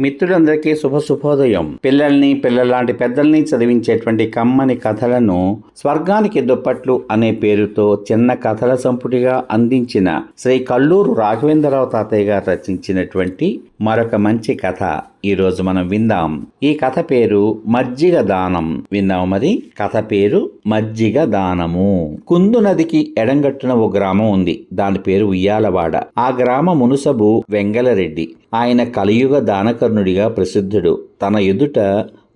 మిత్రులందరికీ శుభ శుభోదయం. పిల్లల్ని పిల్లలాంటి పెద్దల్ని చదివించేటువంటి కమ్మని కథలను స్వర్గానికి దుప్పట్లు అనే పేరుతో చిన్న కథల సంపుటిగా అందించిన శ్రీ కల్లూరు రాఘవేంద్రరావు తాతయ్య గారు రచించినటువంటి మరొక మంచి కథ ఈరోజు మనం విందాం. ఈ కథ పేరు మజ్జిగ దానం. విందాం మరి? కథ పేరు మజ్జిగ దానము. కుందు నదికి ఎడంగట్టున ఓ గ్రామం ఉంది. దాని పేరు ఉయ్యాలవాడ. ఆ గ్రామ మునుసబు వెంగలరెడ్డి. ఆయన కలియుగ దానకర్ణుడిగా ప్రసిద్ధుడు. తన ఎదుట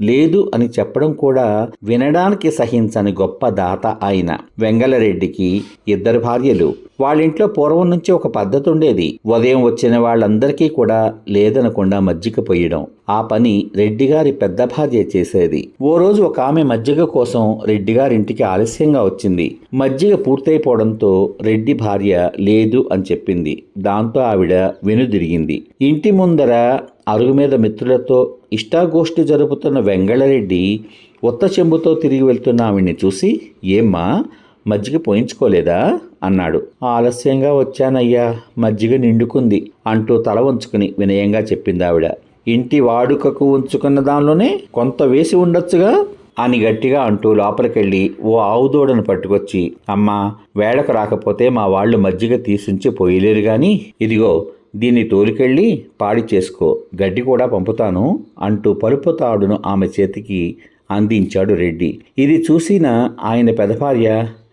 లేదు అని చెప్పడం కూడా వినడానికి సహించని గొప్ప దాత ఆయన. వెంగళరెడ్డికి ఇద్దరు భార్యలు. వాళ్ళింట్లో పూర్వం నుంచి ఒక పద్ధతి ఉండేది. ఉదయం వచ్చిన వాళ్ళందరికీ కూడా లేదనకుండా మజ్జిగ పొయ్యడం. ఆ పని రెడ్డిగారి పెద్ద భార్య చేసేది. ఓ రోజు ఒక ఆమె మజ్జిగ కోసం రెడ్డిగారింటికి ఆలస్యంగా వచ్చింది. మజ్జిగ పూర్తయిపోవడంతో రెడ్డి భార్య లేదు అని చెప్పింది. దాంతో ఆవిడ వెనుదిరిగింది. ఇంటి ముందర అరుగు మీద మిత్రులతో ఇష్టాగోష్ఠి జరుపుతున్న వెంగళరెడ్డి ఉత్త చెంబుతో తిరిగి వెళ్తున్న ఆవిడ్ని చూసి ఏమ్మా మజ్జిగ పోయించుకోలేదా? అన్నాడు. ఆలస్యంగా వచ్చానయ్యా మజ్జిగ నిండుకుంది అంటూ తల వంచుకుని వినయంగా చెప్పింది ఆవిడ. ఇంటి వాడుకకు ఉంచుకున్న దానిలోనే కొంత వేసి ఉండొచ్చుగా? అని గట్టిగా అంటూ లోపలికెళ్ళి ఓ ఆవు దూడను పట్టుకొచ్చి అమ్మా వేడకు రాకపోతే మా వాళ్ళు మజ్జిగ తీసుంచి పోయలేరు గాని ఇదిగో దీన్ని తోలుకెళ్ళి పాడి చేసుకో గడ్డి కూడా పంపుతాను అంటూ పలుపు తాడును ఆమె చేతికి అందించాడు రెడ్డి. ఇది చూసిన ఆయన పెదభార్య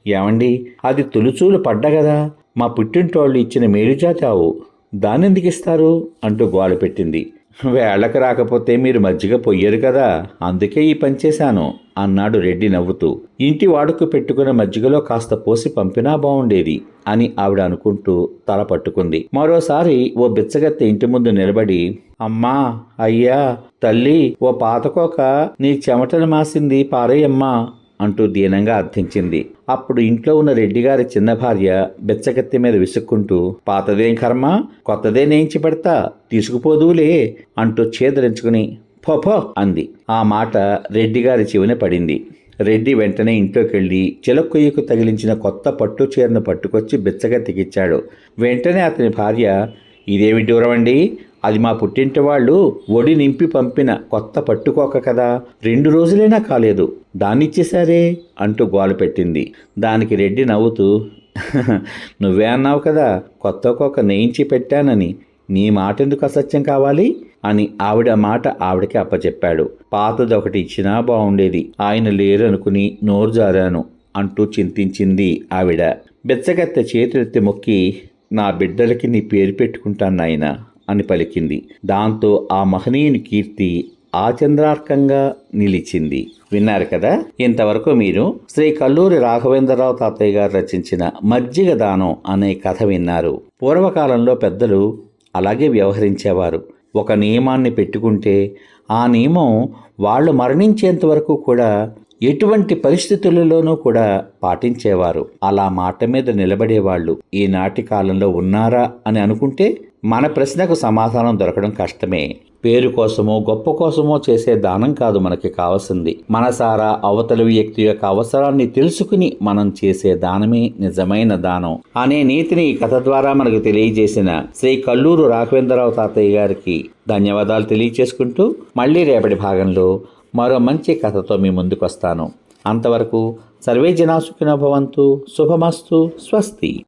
ఏమండి అది తొలుచూలు పడ్డ కదా మా పుట్టింటోళ్ళు ఇచ్చిన మేలుజాతి ఆవు దానెందుకు ఇస్తారు అంటూ గోల పెట్టింది. వేళకు రాకపోతే మీరు మజ్జిగ పొయ్యరు కదా. అందుకే ఈ పని చేశాను అన్నాడు రెడ్డి నవ్వుతూ. ఇంటి వాడుకు పెట్టుకున్న మజ్జిగలో కాస్త పోసి పంపినా బాగుండేది అని ఆవిడ అనుకుంటూ తల పట్టుకుంది. మరోసారి ఓ బిచ్చగత్తె ఇంటి ముందు నిలబడి అమ్మా అయ్యా తల్లి ఓ పాతకోక నీ చెమటను మాసింది పారేయమ్మా అంటూ దీనంగా అర్థించింది. అప్పుడు ఇంట్లో ఉన్న రెడ్డిగారి చిన్న భార్య బెచ్చకత్తి మీద విసుక్కుంటూ పాతదేం కర్మ? కొత్తదే నేయించి పెడతా? తీసుకుపోదువులే అంటూ చేదరించుకుని పో అంది. ఆ మాట రెడ్డిగారి చెవిన పడింది. రెడ్డి వెంటనే ఇంట్లోకెళ్ళి చిలకొయ్యకు తగిలించిన కొత్త పట్టు చీరను పట్టుకొచ్చి బిచ్చగత్తికిచ్చాడు. వెంటనే అతని భార్య ఇదేమి దూరం అండి అది మా పుట్టింటి వాళ్ళు ఒడి నింపి పంపిన కొత్త పట్టుకోక కదా. రెండు రోజులైనా కాలేదు. దాన్నిచ్చేశారే అంటూ గోల పెట్టింది. దానికి రెడ్డి నవ్వుతూ నువ్వే అన్నావు కదా కొత్త కోక నేయించి పెట్టానని. నీ మాట ఎందుకు అసత్యం కావాలి? అని ఆవిడ మాట ఆవిడకి అప్పచెప్పాడు. పాతది ఒకటి ఇచ్చినా బాగుండేది ఆయన లేరనుకుని నోరు జారాను అంటూ చింతించింది ఆవిడ. బెచ్చగత్త చేతులెత్తి మొక్కి నా బిడ్డలకి నీ పేరు పెట్టుకుంటాను నాయనా. అని పలికింది. దాంతో ఆ మహనీయుని కీర్తి ఆచంద్రార్కంగా నిలిచింది. విన్నారు కదా? ఇంతవరకు మీరు శ్రీ కల్లూరి రాఘవేంద్రరావు తాతయ్య గారు రచించిన మజ్జిగ దానం అనే కథ విన్నారు. పూర్వకాలంలో పెద్దలు అలాగే వ్యవహరించేవారు. ఒక నియమాన్ని పెట్టుకుంటే ఆ నియమం వాళ్ళు మరణించేంత వరకు కూడా ఎటువంటి పరిస్థితులలోనూ కూడా పాటించేవారు. అలా మాట మీద నిలబడేవాళ్ళు ఈనాటి కాలంలో ఉన్నారా అని అనుకుంటే మన ప్రశ్నకు సమాధానం దొరకడం కష్టమే. పేరు కోసమో గొప్ప కోసమో చేసే దానం కాదు మనకి కావాల్సింది. మనసారా అవతలి వ్యక్తి యొక్క అవసరాన్ని తెలుసుకుని మనం చేసే దానమే నిజమైన దానం అనే నీతిని ఈ కథ ద్వారా మనకు తెలియజేసిన శ్రీ కల్లూరు రాఘవేంద్రరావు తాతయ్య గారికి ధన్యవాదాలు తెలియచేసుకుంటూ మళ్ళీ రేపటి భాగంలో మరో మంచి కథతో మీ ముందుకు వస్తాను అంతవరకు సర్వే జనాసుకిన భవంతు శుభమస్తు స్వస్తి.